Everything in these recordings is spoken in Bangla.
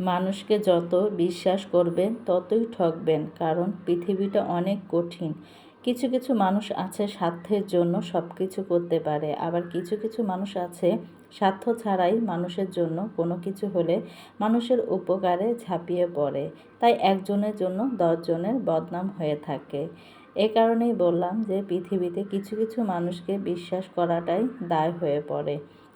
মানুষকে যত বিশ্বাস করবেন, ততই ঠকবেন, কারণ পৃথিবীটা অনেক কঠিন। কিছু কিছু মানুষ আছে স্বার্থের জন্য সব কিছু করতে পারে, আবার কিছু কিছু মানুষ আছে স্বার্থ ছাড়াই মানুষের জন্য কোনো কিছু হলে মানুষের উপকারে ঝাঁপিয়ে পড়ে। তাই একজনের জন্য দশজনের বদনাম হয়ে থাকে। এ কারণেই বললাম যে, পৃথিবীতে কিছু কিছু মানুষকে বিশ্বাস করাটাই দায় হয়ে পড়ে।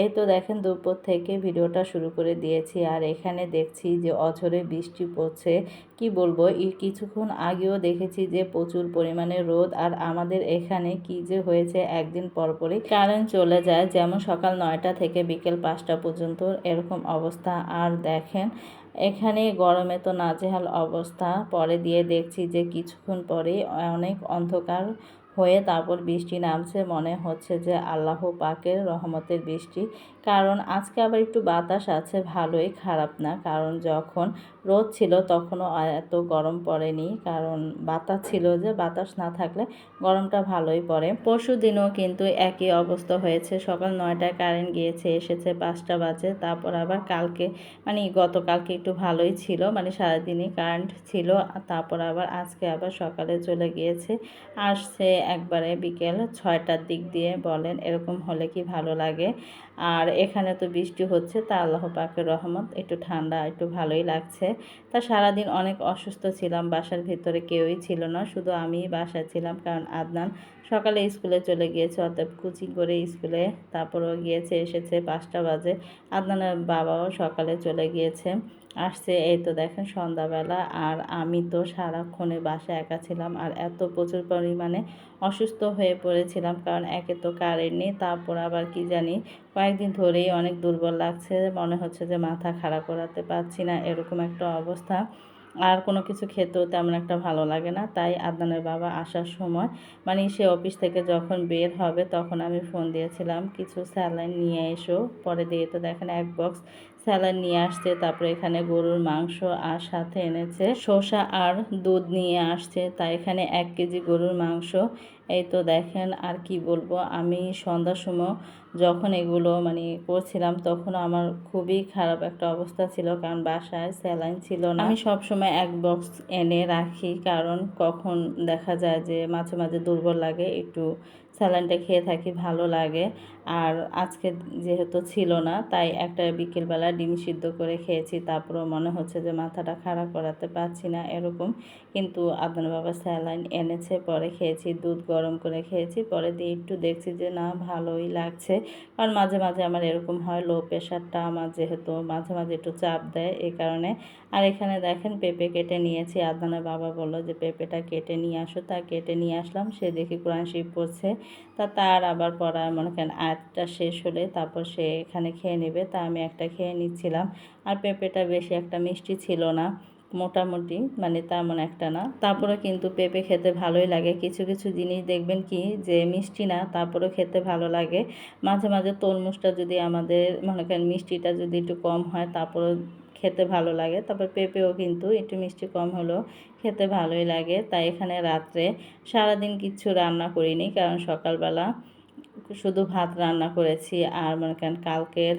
এই তো দেখেন দুপুর থেকে ভিডিওটা শুরু করে দিয়েছি আর এখানে দেখছি যে অঝরে বৃষ্টি পড়ছে। কি বলব? এই কিছুক্ষণ আগেও দেখেছি যে প্রচুর পরিমাণে রোদ আর আমাদের এখানে কি যে হয়েছে একদিন পরপরই কারেন্ট চলে যায়, যেমন সকাল নয়টা থেকে বিকেল পাঁচটা পর্যন্ত এরকম অবস্থা। আর দেখেন, এখানে গরমে তো নাজেহাল অবস্থা। পরে দিয়ে দেখছি যে কিছুক্ষণ পরেই অনেক অন্ধকার হয়ে তারপর বৃষ্টি নামছে, মনে হচ্ছে যে আল্লাহ পাকের রহমতের বৃষ্টি। কারণ আজকে আবার একটু বাতাস আছে, ভালোই খারাপ না। কারণ যখন রোদ ছিল তখনও এত গরম পড়েনি। কারণ বাতাস ছিল যে বাতাস না থাকলে গরমটা ভালোই পড়ে। পরশু দিনও কিন্তু একই অবস্থা হয়েছে। সকাল নয়টায় কারেন্ট গিয়েছে, এসেছে পাঁচটা বাজে। তারপর আবার কালকে মানে গতকালকে একটু ভালোই ছিল মানে সারাদিনই কারেন্ট ছিল। তারপর আবার আজকে আবার সকালে চলে গিয়েছে। আসছে একবারে বিকেল ছয়টার দিক দিয়ে বলেন, এরকম হলে কি ভালো লাগে? আর এখানে তো বৃষ্টি হচ্ছে, তা আল্লাহ পাকের রহমত, একটু ঠান্ডা, একটু ভালোই লাগছে। তা সারাদিন অনেক অসুস্থ ছিলাম, বাসার ভিতরে কেউই ছিল না, শুধু আমি বাসায় ছিলাম, কারণ আদনান সকালে স্কুলে চলে গিয়েছে অর্থাৎ কোচিং করে স্কুলে, তারপরও গিয়েছে, এসেছে পাঁচটা বাজে। আদনানের বাবাও সকালে চলে গিয়েছে। আসছে, এই তো দেখেন সন্ধ্যাবেলা। আর আমি তো সারাক্ষণে বাসায় একা ছিলাম আর এত প্রচুর পরিমাণে অসুস্থ হয়ে পড়েছিলাম কারণ একে তো কারেন্ট নেই, তারপর আবার কি জানি, কয়েকদিন ধরেই অনেক দুর্বল লাগছে। মনে হচ্ছে যে মাথা খারাপ করাতে পারছি না, এরকম একটা অবস্থা। আর কোনো কিছু খেতেও তেমন একটা ভালো লাগে না। তাই আদনানের বাবা আসার সময় মানে সে অফিস থেকে যখন বের হবে তখন আমি ফোন দিয়েছিলাম, কিছু স্যালাইন নিয়ে এসো। পরে দিয়ে তো দেখেন এক বক্স স্যালাইন নিয়ে আসছে, তারপরে এখানে গরুর মাংস আর সাথে এনেছে, শসা আর দুধ নিয়ে আসছে। তাই এখানে এক কেজি গরুর মাংস এই তো দেখেন আর কি বলব? আমি সন্ধ্যার সময় যখন এগুলো মানে করছিলাম তখন আমার খুবই খারাপ একটা অবস্থা ছিল কারণ বাসায় স্যালাইন ছিল না। আমি সবসময় এক বক্স এনে রাখি কারণ কখন দেখা যায় যে মাঝে মাঝে দুর্বল লাগে একটু স্যালাইনটা খেয়ে থাকি, ভালো লাগে। আর আজকে যেহেতু ছিল না, তাই একটা বিকেলবেলা ডিম সিদ্ধ করে খেয়েছি। তারপরেও মনে হচ্ছে যে মাথাটা খারাপ করাতে পারছি না এরকম। কিন্তু আপনার বাবা স্যালাইন এনেছে, পরে খেয়েছি, দুধ গরম করে খেয়েছি। পরে দিয়ে একটু দেখছি যে না, ভালোই লাগছে। কারণ মাঝে মাঝে আমার এরকম হয়, লো প্রেশারটা আমার যেহেতু মাঝে মাঝে একটু চাপ দেয় এই কারণে। আর এখানে দেখেন, পেঁপে কেটে নিয়েছি। আদনানের বাবা বলল যে, পেঁপেটা কেটে নিয়ে আসো। তা কেটে নিয়ে আসলাম। সে দেখি কোরআন শিব পড়ছে। তা তার আবার পড়া মনে করেন আয়াতটা শেষ হলে তারপর সে এখানে খেয়ে নেবে। তা আমি একটা খেয়ে নিচ্ছিলাম। আর পেঁপেটা বেশি একটা মিষ্টি ছিল না, মোটামুটি মানে তেমন একটা না। তারপরে কিন্তু পেঁপে খেতে ভালোই লাগে। কিছু কিছু জিনিস দেখবেন কি যে মিষ্টি না, তারপরেও খেতে ভালো লাগে। মাঝে মাঝে তরমুজটা যদি আমাদের, মনে করেন মিষ্টিটা যদি একটু কম হয় তারপরে খেতে ভালো লাগে, তবে পেঁপেও কিন্তু একটু মিষ্টি কম হলেও খেতে ভালোই লাগে। তাই এখানে রাত্রে সারাদিন কিছু রান্না করিনি, কারণ সকালবেলা শুধু ভাত রান্না করেছি আর মনে করেন কালকের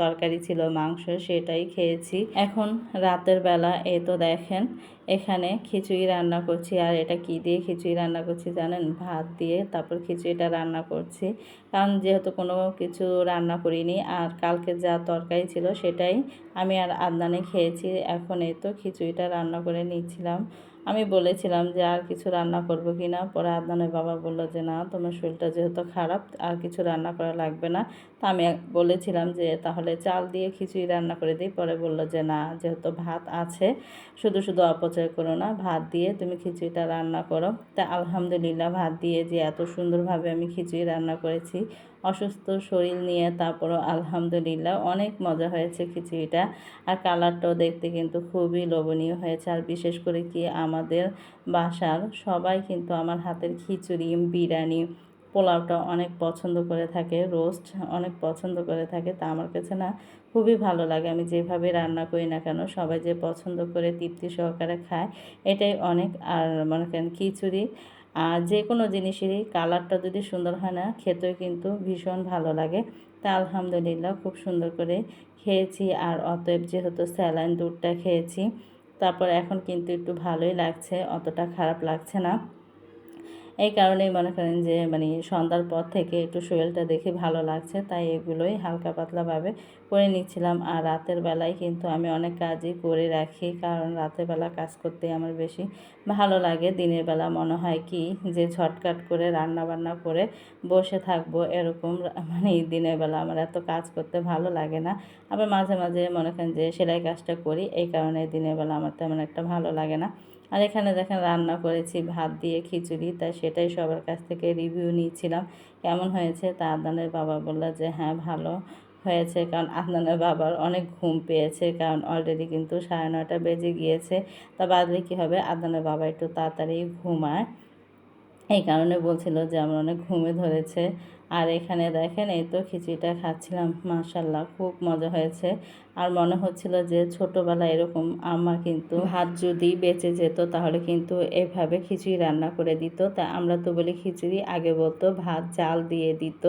তরকারি ছিল মাংস সেটাই খেয়েছি। এখন রাতের বেলা এ তো দেখেন এখানে খিচুড়ি রান্না করছি আর এটা কি দিয়ে খিচুড়ি রান্না করছি জানেন? ভাত দিয়ে তারপর খিচুড়িটা রান্না করছি। কারণ যেহেতু কোনো কিছু রান্না করিনি আর কালকে যা তরকারি ছিল সেটাই আমি আর আদনানে খেয়েছি। এখন এই তো খিচুড়িটা রান্না করে নিচ্ছিলাম। আমি বলেছিলাম যে আর কিছু রান্না করব কি না? পরে আদনানের বাবা বলল যে, না, তোমার শরীরটা যেহেতু খারাপ, আর কিছু রান্না করা লাগবে না। তা আমি বলেছিলাম যে, তাহলে চাল দিয়ে খিচুড়ি রান্না করে দিই। পরে বলল যে, না, যেহেতু ভাত আছে, শুধু শুধু অপচয় করো না, ভাত দিয়ে তুমি খিচুড়িটা রান্না করো। তা আলহামদুলিল্লাহ, ভাত দিয়ে যে এত সুন্দরভাবে আমি খিচুড়ি রান্না করেছি অসুস্থ শরীর নিয়ে তারপরও আলহামদুলিল্লাহ অনেক মজা হয়েছে খিচুড়িটা। আর কালারটাও দেখতে কিন্তু খুবই লোভনীয় হয়েছে। আর বিশেষ করে কি আমাদের বাসার সবাই কিন্তু আমার হাতের খিচুড়ি, বিরিয়ানি, পোলাওটা অনেক পছন্দ করে থাকে, রোস্ট অনেক পছন্দ করে থাকে। তা আমার কাছে না খুবই ভালো লাগে। আমি যেভাবে রান্না করি না কেন, সবাই যে পছন্দ করে তৃপ্তি সহকারে খায়, এটাই অনেক। আর মনে করেন খিচুড়ি যে কোনো জিনিসেরই কালারটা যদি সুন্দর হয় না, খেতেও কিন্তু ভীষণ ভালো লাগে। তা আলহামদুলিল্লাহ খুব সুন্দর করে খেয়েছি আর অতএব যেহেতু স্যালাইন দুধটা খেয়েছি, তারপর এখন কিন্তু একটু ভালোই লাগছে, অতটা খারাপ লাগছে না। এই কারণেই মনে করেন যে মানে সন্ধ্যার পর থেকে একটু শরীরটা দেখে ভালো লাগছে, তাই এগুলোই হালকা পাতলাভাবে করে নিচ্ছিলাম। আর রাতের বেলায় কিন্তু আমি অনেক কাজই করে রাখি, কারণ রাতের বেলা কাজ করতে আমার বেশি ভালো লাগে। দিনের বেলা মনে হয় কি যে, ঝটকাট করে রান্না বান্না করে বসে থাকব এরকম মানে দিনের বেলা আমার এত কাজ করতে ভালো লাগে না। আবার মাঝে মাঝে মনে করেন যে, সেলাই কাজটা করি, এই কারণে দিনের বেলা আমার তেমন একটা ভালো লাগে না। আর এখানে দেখেন রান্না করেছি, ভাত দিয়ে খিচুড়ি, তাই সেটাই সবার কাছ থেকে রিভিউ নিয়েছিলাম কেমন হয়েছে? তা আদানের বাবা বলল যে হ্যাঁ ভালো হয়েছে। কারণ আদনানের বাবার অনেক ঘুম পেয়েছে, কারণ অলরেডি কিন্তু সাড়ে নটা বেজে গিয়েছে। তা বাদলে কী হবে? আদনানের বাবা একটু তাড়াতাড়ি ঘুমায়। এই কারণে বলছিল যে আমার অনেক ঘুমে ধরেছে। আর এখানে দেখেন, এই তো খিচুড়িটা খাচ্ছিলাম মাশাল্লাহ খুব মজা হয়েছে। আর মনে হচ্ছিল যে ছোটোবেলা এরকম আমার কিন্তু ভাত যদি বেঁচে যেত, তাহলে কিন্তু এভাবে খিচুড়ি রান্না করে দিত। তা আমরা তো বলি খিচুড়ি আগে বলতো, ভাত জাল দিয়ে দিত।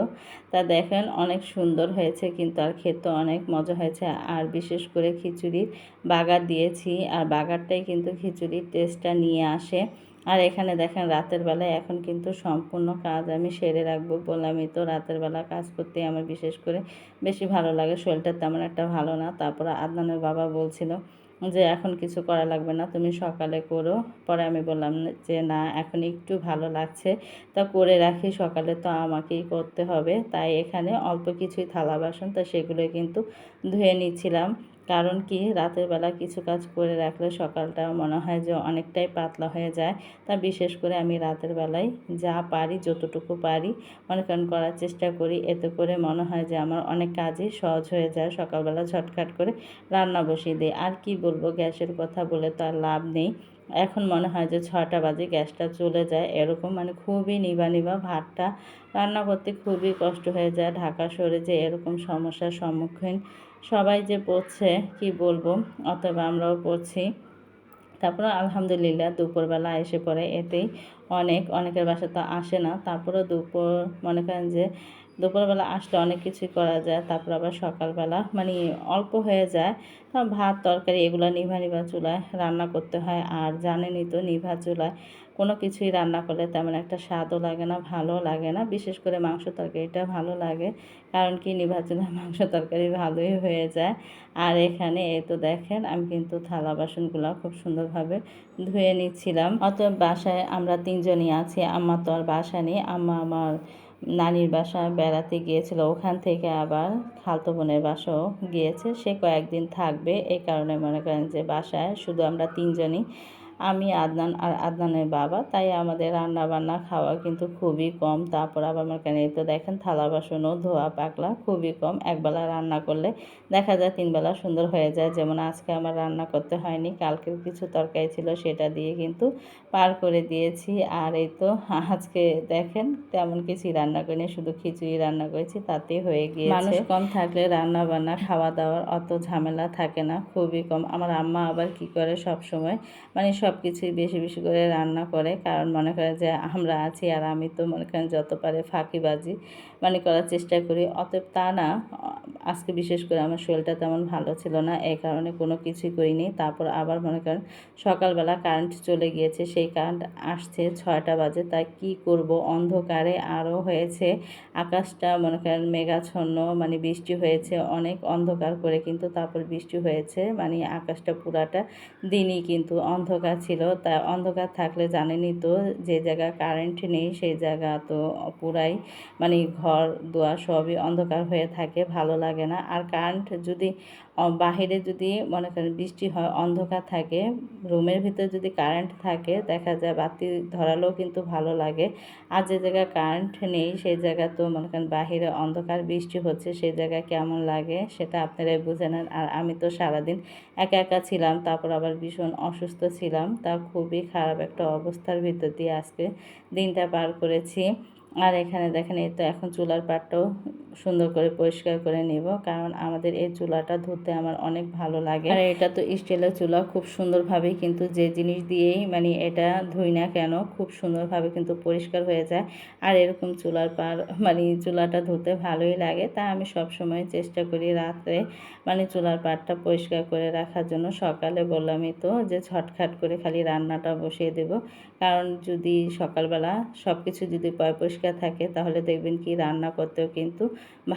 তা দেখেন, অনেক সুন্দর হয়েছে কিন্তু আর খেতে অনেক মজা হয়েছে। আর বিশেষ করে খিচুড়ির বাগার দিয়েছি, আর বাগারটাই কিন্তু খিচুড়ির টেস্টটা নিয়ে আসে। আর এখানে দেখেন রাতের বেলায় এখন কিন্তু সম্পূর্ণ কাজ আমি সেরে রাখব বললামই তো রাতের বেলা কাজ করতে আমার বিশেষ করে বেশি ভালো লাগে, শরীরটা তেমন একটা ভালো না। তারপরে আদনানের বাবা বলছিল যে, এখন কিছু করা লাগবে না, তুমি সকালে করো। পরে আমি বললাম যে, না, এখন একটু ভালো লাগছে। তা করে রাখি, সকালে তো আমাকেই করতে হবে। তাই এখানে অল্প কিছুই থালা বাসন, তা সেগুলো কিন্তু ধুয়ে নিচ্ছিলাম। কারণ কি? রাতের বেলা কিছু কাজ করে রাখলে সকালটা মনে হয় যে অনেকটাই পাতলা হয়ে যায়। তা বিশেষ করে আমি রাতের বেলায় যা পারি, যতটুকু পারি করেন করার চেষ্টা করি। এতে করে মনে হয় যে আমার অনেক কাজই সহজ হয়ে যায়। সকালবেলা ঝটখাট করে রান্না বসিয়ে দিই। আর কি বলব, গ্যাসের কথা বলে তো আর লাভ নেই। এখন মনে হয় যে ছটা বাজে, গ্যাসটা চলে যায়। এরকম মানে খুবই নিবা নিবা ভাতটা রান্না করতে খুবই কষ্ট হয়ে যায়। ঢাকা সরে যে এরকম সমস্যার সম্মুখীন সবাই যে পড়ছে, কি বলব? অথবা আমরাও পড়ছি। তারপরে আলহামদুলিল্লাহ দুপুরবেলা এসে পড়ে, এতেই অনেক, অনেকের বাসা তো আসে না। তারপরে দুপুর মনে করেন যে দুপুরবেলা আসলে অনেক কিছুই করা যায়, তারপর আবার সকালবেলা মানে অল্প হয়ে যায়। ভাত, তরকারি এগুলো নিভা নিভা চুলায় রান্না করতে হয়। আর জানেনই তো নিভা চুলায় কোনো কিছুই রান্না করলে তেমন একটা স্বাদও লাগে না ভালো লাগে না। বিশেষ করে মাংস তরকারিটা ভালো লাগে, কারণ কি নিভা চুলায় মাংস তরকারি ভালোই হয়ে যায়। আর এখানে এই তো দেখেন, আমি কিন্তু থালা বাসনগুলো খুব সুন্দরভাবে ধুয়ে নিচ্ছিলাম। অত বাসায় আমরা তিনজনই আছি, আম্মা তো আর বাসা নেই, আম্মা আমার নানির বাসায় বেড়াতে গিয়েছিল, ওখান থেকে আবার খালতো বোনের বাসাও গিয়েছে। সে কয়েকদিন থাকবে এই কারণে মনে করেন যে বাসায় শুধু আমরা তিনজনই আমি আদনান আর আদনানের বাবা, তাই আমাদের রান্না বান্না খাওয়া কিন্তু খুবই কম। তারপর আবার আমার কেন তো দেখেন থালা বাসনও ধোয়া পাকলা খুবই কম। একবেলা রান্না করলে দেখা যায় তিনবেলা সুন্দর হয়ে যায়। যেমন আজকে আমার রান্না করতে হয়নি, কালকের কিছু তরকারি ছিল সেটা দিয়ে কিন্তু পার করে দিয়েছি। আর এই তো আজকে দেখেন তেমন কিছুই রান্না করিনি, শুধু খিচুড়ি রান্না করেছি, তাতেই হয়ে গিয়ে মানুষ কম থাকলে রান্না বান্না খাওয়া দাওয়ার অত ঝামেলা থাকে না, খুবই কম। আমার আম্মা আবার কি করে সব সময় মানে সব কিছুই বেশি বেশি করে রান্না করে। কারণ মনে করে যে আমরা আছি আর আমি তো মনে করেন যত পারে ফাঁকিবাজি মানে করার চেষ্টা করি। অতএব তা না, আজকে বিশেষ করে আমার শরীরটা তেমন ভালো ছিল না এই কারণে কোনো কিছুই করিনি। তারপর আবার মনে করেন সকালবেলা কারেন্ট চলে গিয়েছে, সেই কারেন্ট আসছে ছয়টা বাজে। তাই কি করব? অন্ধকারে আরও হয়েছে, আকাশটা মনে করেন মেঘাচ্ছন্ন মানে বৃষ্টি হয়েছে, অনেক অন্ধকার করে কিন্তু তারপর বৃষ্টি হয়েছে। মানে আকাশটা পুরাটা দিনই কিন্তু অন্ধকার ছিল, তা অন্ধকার থাকলে জানেনই তো যে জায়গা কারেন্ট নেই সেই জায়গা তো পুরাই মানে ঘর দোয়া সবই অন্ধকার হয়ে থাকে, ভালো লাগে না। আর কারেন্ট যদি বাহিরে যদি মনে করেন বৃষ্টি হয়, অন্ধকার থাকে রুমের ভিতরে যদি কারেন্ট থাকে, দেখা যায় বাতি ধরালেও কিন্তু ভালো লাগে। আর যে জায়গায় কারেন্ট নেই, সেই জায়গা তো মনে করেন বাহিরে অন্ধকার বৃষ্টি হচ্ছে, সেই জায়গায় কেমন লাগে সেটা আপনারাই বুঝে নেন। আর আমি তো সারাদিন একা একা ছিলাম, তারপর আবার ভীষণ অসুস্থ ছিলাম। তা খুবই খারাপ একটা অবস্থার ভিতর দিয়ে আজকে দিনটা পার করেছি। আর এখানে দেখেন, এই তো এখন চুলার পাটটাও সুন্দর করে পরিষ্কার করে নিব, কারণ আমাদের এই চুলাটা ধুতে আমার অনেক ভালো লাগে। আর এটা তো স্টিলের চুলা, খুব সুন্দরভাবে কিন্তু যে জিনিস দিয়েই মানে এটা ধুই না কেন, খুব সুন্দরভাবে কিন্তু পরিষ্কার হয়ে যায়। আর এরকম চুলার পার মানে চুলাটা ধুতে ভালোই লাগে, তা আমি সব সময় চেষ্টা করি রাত্রে মানে চুলার পাটটা পরিষ্কার করে রাখার জন্য। সকালে বললামই তো যে ছটখাট করে খালি রান্নাটা বসিয়ে দেব, কারণ যদি সকালবেলা সব কিছু যদি পয় পরিষ্কার থাকে, তাহলে দেখবেন কি রান্না করতেও কিন্তু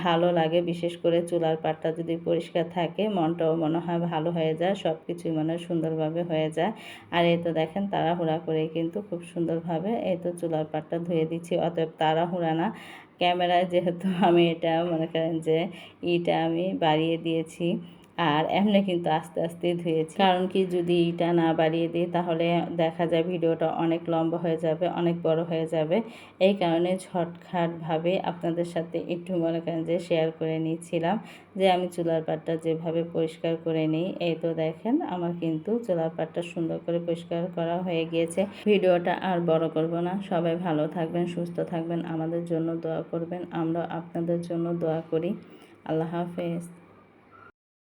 ভালো লাগে। বিশেষ করে চুলার পাটটা যদি পরিষ্কার থাকে, মনটাও মনে হয় ভালো হয়ে যায় সব কিছুই মনে হয় সুন্দরভাবে হয়ে যায়। আর এই তো দেখেন তাড়াহুড়া করে কিন্তু খুব সুন্দরভাবে এই তো চুলার পাটটা ধুয়ে দিচ্ছি, অতএব তাড়াহুড়া না। ক্যামেরায় যেহেতু আমি এটা মনে করেন যে ইটা আমি বাড়িয়ে দিয়েছি। আর এমনি কিন্তু আস্তে আস্তে ধুয়েছি। কারণ কি যদি এটা না বাড়িয়ে দিই, তাহলে দেখা যায় ভিডিওটা অনেক লম্বা হয়ে যাবে, অনেক বড় হয়ে যাবে। এই কারণে ঝটখাটভাবে আপনাদের সাথে একটু মনে করেন যে শেয়ার করে নিয়েছিলাম যে আমি চুলার পাটটা যেভাবে পরিষ্কার করে নিই, এই তো দেখেন আমার কিন্তু চুলার পাটটা সুন্দর করে পরিষ্কার করা হয়ে গিয়েছে। ভিডিওটা আর বড় করব না। সবাই ভালো থাকবেন, সুস্থ থাকবেন, আমাদের জন্য দোয়া করবেন। আমরা আপনাদের জন্য দোয়া করি। আল্লাহ হাফেজ।